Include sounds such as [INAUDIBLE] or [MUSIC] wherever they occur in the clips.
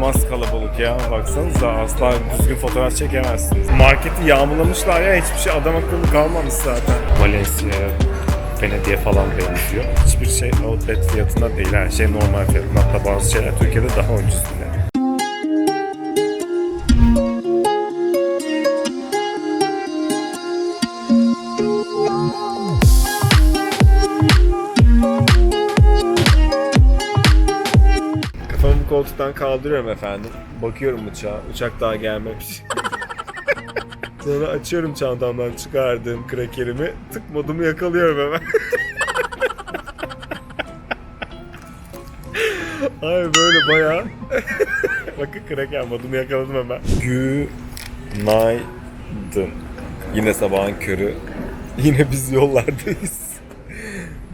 İnanılmaz kalabalık ya. Baksanıza asla düzgün fotoğraf çekemezsiniz. Marketi yağmalamışlar ya hiçbir şey adam akıllı kalmamış zaten. Valencia, Venedik'e falan benziyor. Hiçbir şey outlet fiyatına değil. Her şey normal fiyatına. Hatta bazı şeyler Türkiye'de daha ucuz bile. Koltuktan kaldırıyorum efendim. Bakıyorum uçağa. Uçak daha gelmemiş. [LAUGHS] Sonra açıyorum çantamdan çıkardığım krakerimi. Tık modumu yakalıyorum hemen. [LAUGHS] Ay böyle bayağı. [LAUGHS] Bakın kraker modumu yakaladım hemen. Günaydın. Yine sabahın körü. Yine biz yollardayız.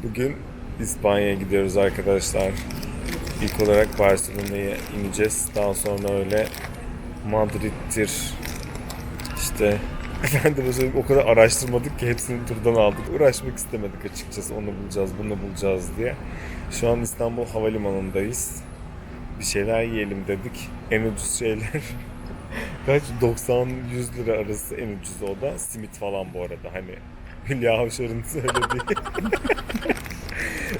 Bugün İspanya'ya gidiyoruz arkadaşlar. İlk olarak Barcelona'ya ineceğiz. Daha sonra öyle Madrid'dir. İşte [LAUGHS] efendim söyleyeyim o kadar araştırmadık ki hepsini turdan aldık. Uğraşmak istemedik açıkçası. Onu bulacağız, bunu bulacağız diye. Şu an İstanbul Havalimanı'ndayız. Bir şeyler yiyelim dedik. En ucuz şeyler [LAUGHS] kaç 90-100 lira arası en ucuz o da. Simit falan bu arada hani Hülya Avşar'ın [LAUGHS] söylediği.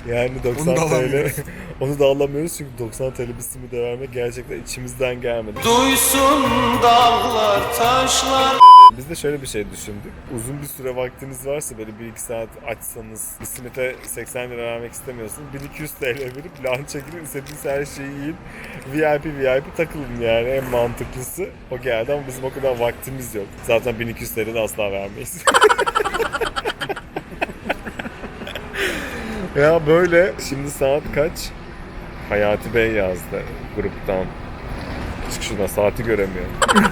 Yani 90 Onu da TL alamıyoruz. [LAUGHS] onu da alamıyoruz çünkü 90 TL bir simide vermek gerçekten içimizden gelmedi. Duysun dağlar taşlar Biz de şöyle bir şey düşündük. Uzun bir süre vaktiniz varsa böyle 1-2 saat açsanız bir simite 80 lira vermek istemiyorsunuz. 1200 TL verip lança girin istediğiniz her şeyi yiyin. VIP VIP takılın yani en mantıklısı o geldi ama bizim o kadar vaktimiz yok. Zaten 1200 TL de asla vermeyiz. [LAUGHS] ya böyle şimdi saat kaç? Hayati Bey yazdı gruptan. Çık şuradan saati göremiyorum. [LAUGHS]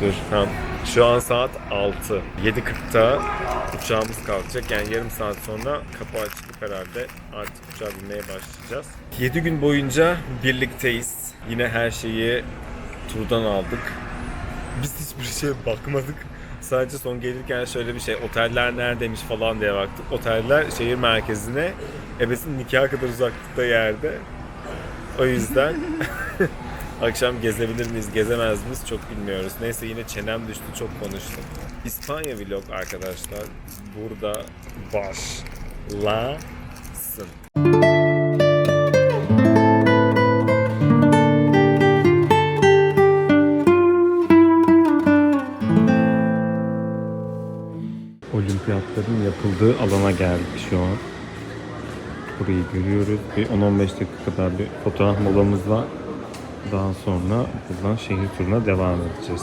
Dur tamam. Şu an saat 6. 7.40'da uçağımız kalkacak. Yani yarım saat sonra kapı açılıp herhalde artık uçağa binmeye başlayacağız. 7 gün boyunca birlikteyiz. Yine her şeyi turdan aldık. Biz hiçbir şeye bakmadık. Sadece son gelirken şöyle bir şey, oteller neredeymiş falan diye baktık. Oteller şehir merkezine, ebesin nikah kadar uzaklıkta yerde. O yüzden [LAUGHS] akşam gezebilir miyiz, gezemez miyiz çok bilmiyoruz. Neyse yine çenem düştü, çok konuştum. İspanya vlog arkadaşlar burada başlasın. Yapıldığı alana geldik şu an. Burayı görüyoruz. Bir 10-15 dakika kadar bir fotoğraf molamız var. Daha sonra buradan şehir turuna devam edeceğiz.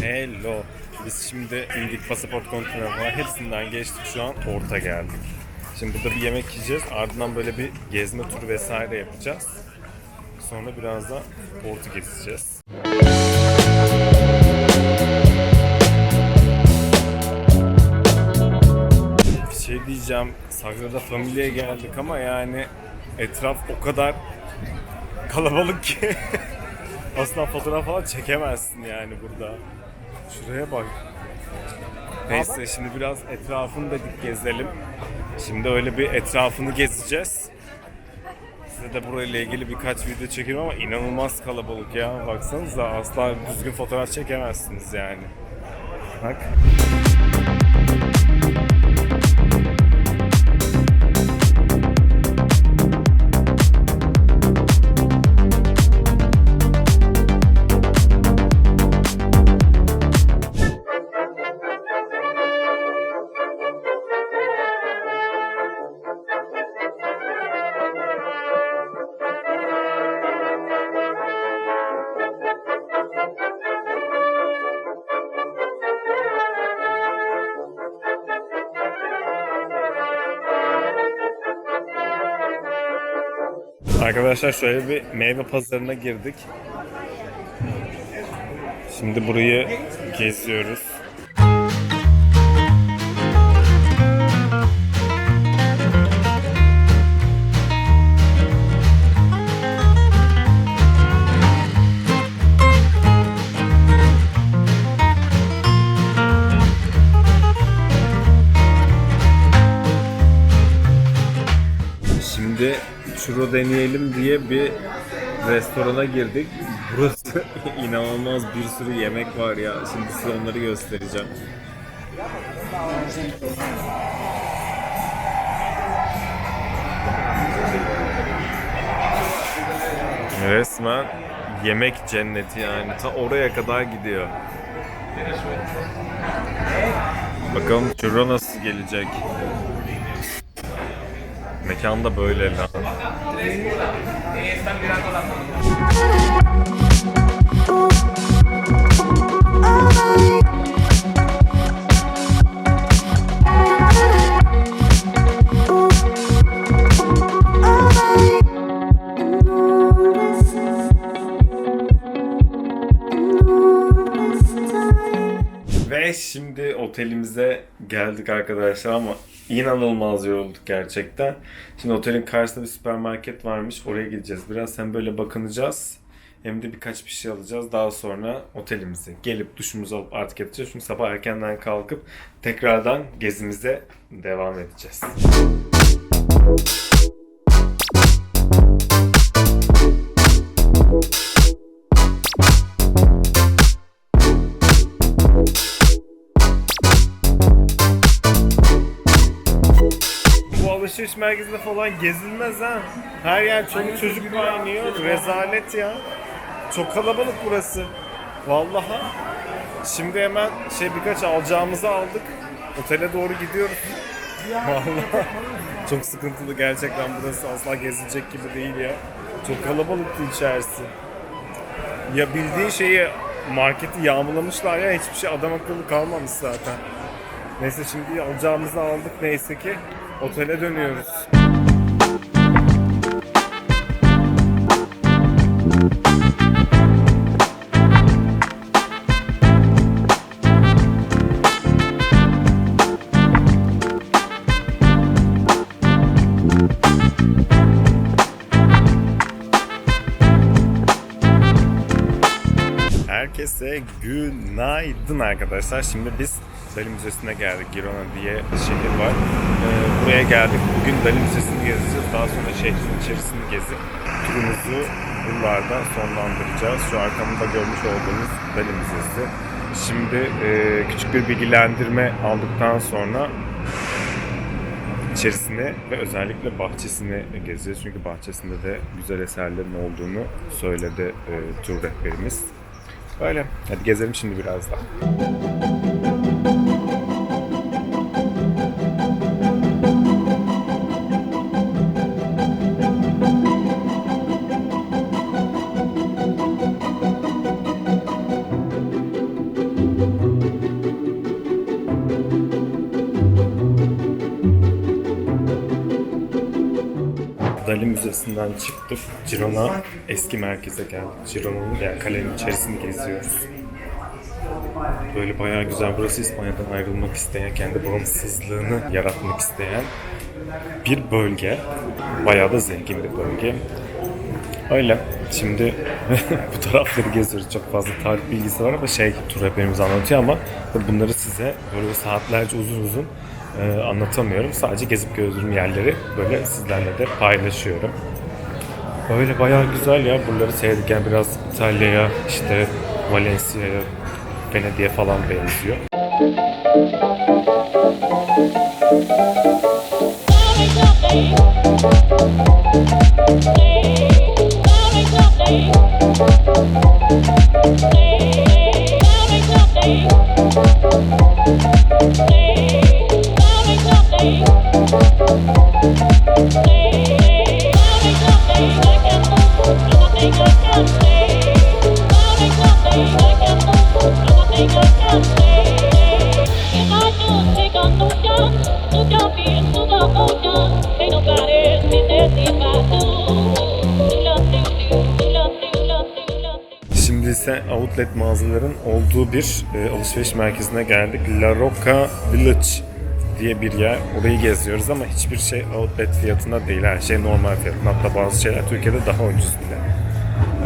Hello. Biz şimdi indik pasaport kontrolü falan hepsinden geçtik şu an orta geldik. Şimdi burada bir yemek yiyeceğiz. Ardından böyle bir gezme turu vesaire yapacağız. Sonra biraz da portu gezeceğiz. Bir şey diyeceğim. Sagrada Familia'ya geldik ama yani etraf o kadar kalabalık ki [LAUGHS] aslında fotoğraf falan çekemezsin yani burada. Şuraya bak. Neyse şimdi biraz etrafını dedik gezelim. Şimdi öyle bir etrafını gezeceğiz. Size de burayla ilgili birkaç video çekelim ama inanılmaz kalabalık ya. Baksanıza asla düzgün fotoğraf çekemezsiniz yani. Bak. Arkadaşlar şöyle bir meyve pazarına girdik. Şimdi burayı geziyoruz. Churro deneyelim diye bir restorana girdik. Burası [LAUGHS] inanılmaz bir sürü yemek var ya. Şimdi size onları göstereceğim. Resmen yemek cenneti yani. Ta oraya kadar gidiyor. Bakalım churro nasıl gelecek. Mekan da böyle lan. Ve şimdi otelimize geldik arkadaşlar ama inanılmaz yorulduk gerçekten. Şimdi otelin karşısında bir süpermarket varmış. Oraya gideceğiz. Biraz hem böyle bakınacağız hem de birkaç bir şey alacağız. Daha sonra otelimize gelip duşumuzu alıp artık yatacağız. Çünkü sabah erkenden kalkıp tekrardan gezimize devam edeceğiz. Alışveriş merkezinde falan gezilmez ha. Her yer çoluk çocuk kaynıyor. Rezalet ya. Çok kalabalık burası. Vallahi. Şimdi hemen şey birkaç alacağımızı aldık. Otele doğru gidiyoruz. [LAUGHS] Vallahi. Çok sıkıntılı gerçekten burası asla gezilecek gibi değil ya. Çok kalabalıktı içerisi. Ya bildiğin şeyi marketi yağmalamışlar ya hiçbir şey adam akıllı kalmamış zaten. Neyse şimdi alacağımızı aldık neyse ki otele dönüyoruz. Herkese günaydın arkadaşlar. Şimdi biz Dali Müzesi'ne geldik. Girona diye şehir var. Ee, buraya geldik. Bugün Dali Müzesi'ni gezeceğiz. Daha sonra şehrin içerisini gezip turumuzu buralardan sonlandıracağız. Şu arkamda görmüş olduğunuz Dali Müzesi. Şimdi e, küçük bir bilgilendirme aldıktan sonra içerisine ve özellikle bahçesini gezeceğiz. Çünkü bahçesinde de güzel eserlerin olduğunu söyledi e, tur rehberimiz. Öyle. Hadi gezelim şimdi biraz daha. Müzesi'nden çıktık. Girona eski merkeze geldik. Girona'nın yani kalenin içerisini geziyoruz. Böyle bayağı güzel. Burası İspanya'dan ayrılmak isteyen, kendi bağımsızlığını yaratmak isteyen bir bölge. Bayağı da zengin bir bölge. Öyle. Şimdi [LAUGHS] bu tarafları geziyoruz. Çok fazla tarih bilgisi var ama şey tur rehberimiz anlatıyor ama bunları size böyle saatlerce uzun uzun e, anlatamıyorum. Sadece gezip gördüğüm yerleri böyle sizlerle de paylaşıyorum. Öyle bayağı güzel ya. Buraları seyredirken biraz İtalya'ya, işte Valencia'ya, Venedik'e falan benziyor. Ain't Şimdi ise outlet mağazaların olduğu bir e, alışveriş merkezine geldik. La Roca Village diye bir yer. Orayı geziyoruz ama hiçbir şey outlet fiyatına değil. Her şey normal fiyatına. Hatta bazı şeyler Türkiye'de daha ucuz bile.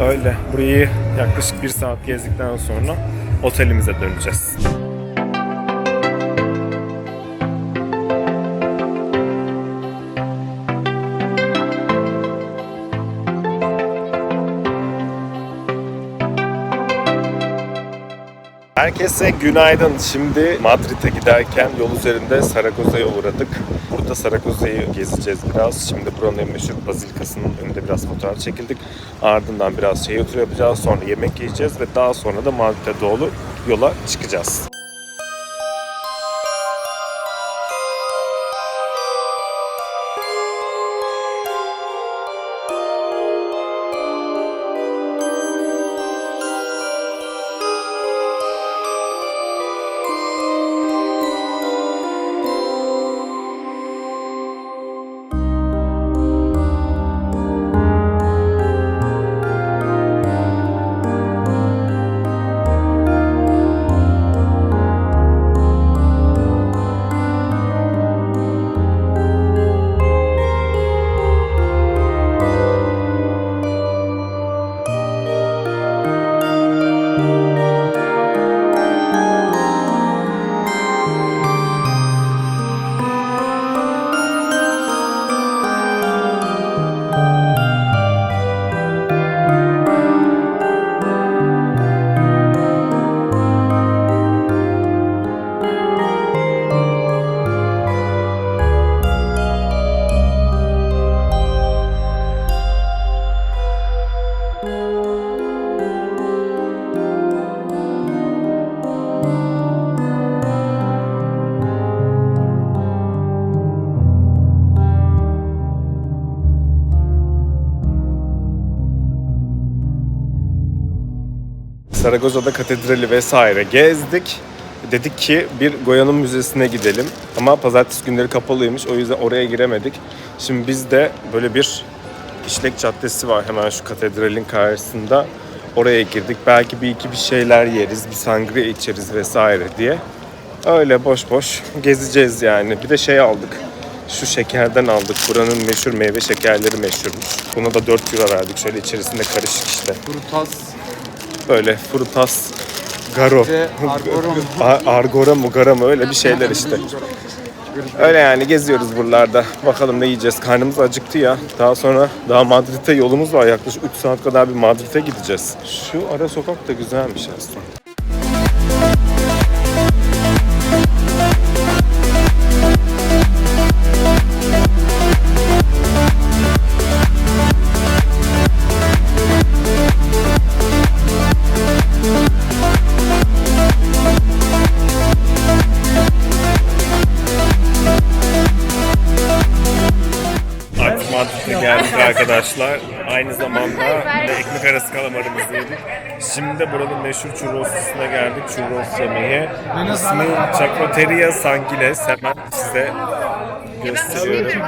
Öyle. Burayı yaklaşık bir saat gezdikten sonra otelimize döneceğiz. Herkese günaydın. Şimdi Madrid'e giderken yol üzerinde Saragoza'ya uğradık. Burada Saragoza'yı gezeceğiz biraz. Şimdi buranın meşhur bazilikasının önünde biraz fotoğraf çekildik. Ardından biraz şey otur yapacağız. Sonra yemek yiyeceğiz ve daha sonra da Madrid'e doğru yola çıkacağız. Saragoza'da katedrali vesaire gezdik. Dedik ki bir Goya'nın müzesine gidelim. Ama pazartesi günleri kapalıymış. O yüzden oraya giremedik. Şimdi bizde böyle bir işlek caddesi var hemen şu katedralin karşısında. Oraya girdik. Belki bir iki bir şeyler yeriz, bir sangria içeriz vesaire diye. Öyle boş boş gezeceğiz yani. Bir de şey aldık. Şu şekerden aldık. Buranın meşhur meyve şekerleri meşhurmuş. Buna da 4 euro verdik. Şöyle içerisinde karışık işte. Frutas Böyle frutas garo. Argora mı gara mı öyle bir şeyler işte. Öyle yani geziyoruz buralarda. Bakalım ne yiyeceğiz. Karnımız acıktı ya. Daha sonra daha Madrid'e yolumuz var. Yaklaşık 3 saat kadar bir Madrid'e gideceğiz. Şu ara sokak da güzelmiş aslında. Arkadaşlar. Aynı zamanda ekmek arası kalamarımızı yedik. Şimdi de buranın meşhur churros'una geldik. Churros yemeği. İsmi Chacoteria Sangiles. Hemen size gösteriyorum.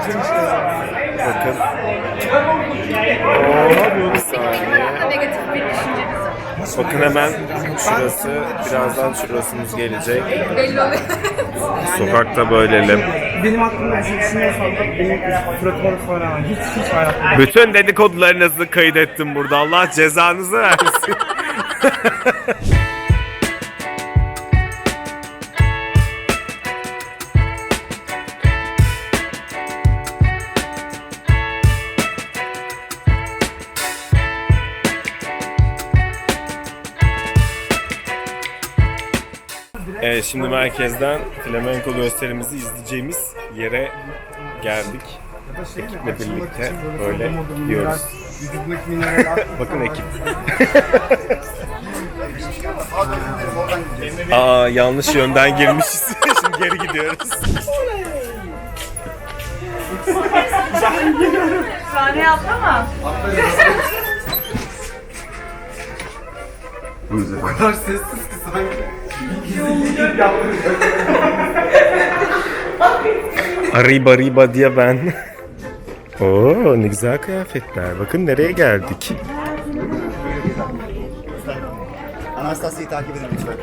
Bakın. Oo, bir saniye. negatif bir düşünceniz Bakın hemen şurası. Birazdan churrosumuz gelecek. belli oluyor. Sokakta böylelim. Benim hakkımda bir şey düşünüyorsan benim suratıma da sonra hiç hiç hayatımda. Bütün dedikodularınızı kaydettim burada. Allah cezanızı versin. [LAUGHS] Evet şimdi merkezden flamenko gösterimizi izleyeceğimiz yere geldik. Ekiple birlikte böyle gidiyoruz. [LAUGHS] Bakın ekip. [LAUGHS] Aa yanlış yönden girmişiz. [LAUGHS] Şimdi geri gidiyoruz. Sahneye atlama. O kadar sessiz ki sanki. Arriba riba diye ben. Oo ne güzel kıyafetler. Bakın nereye geldik. Anastasia'yı takip edin lütfen.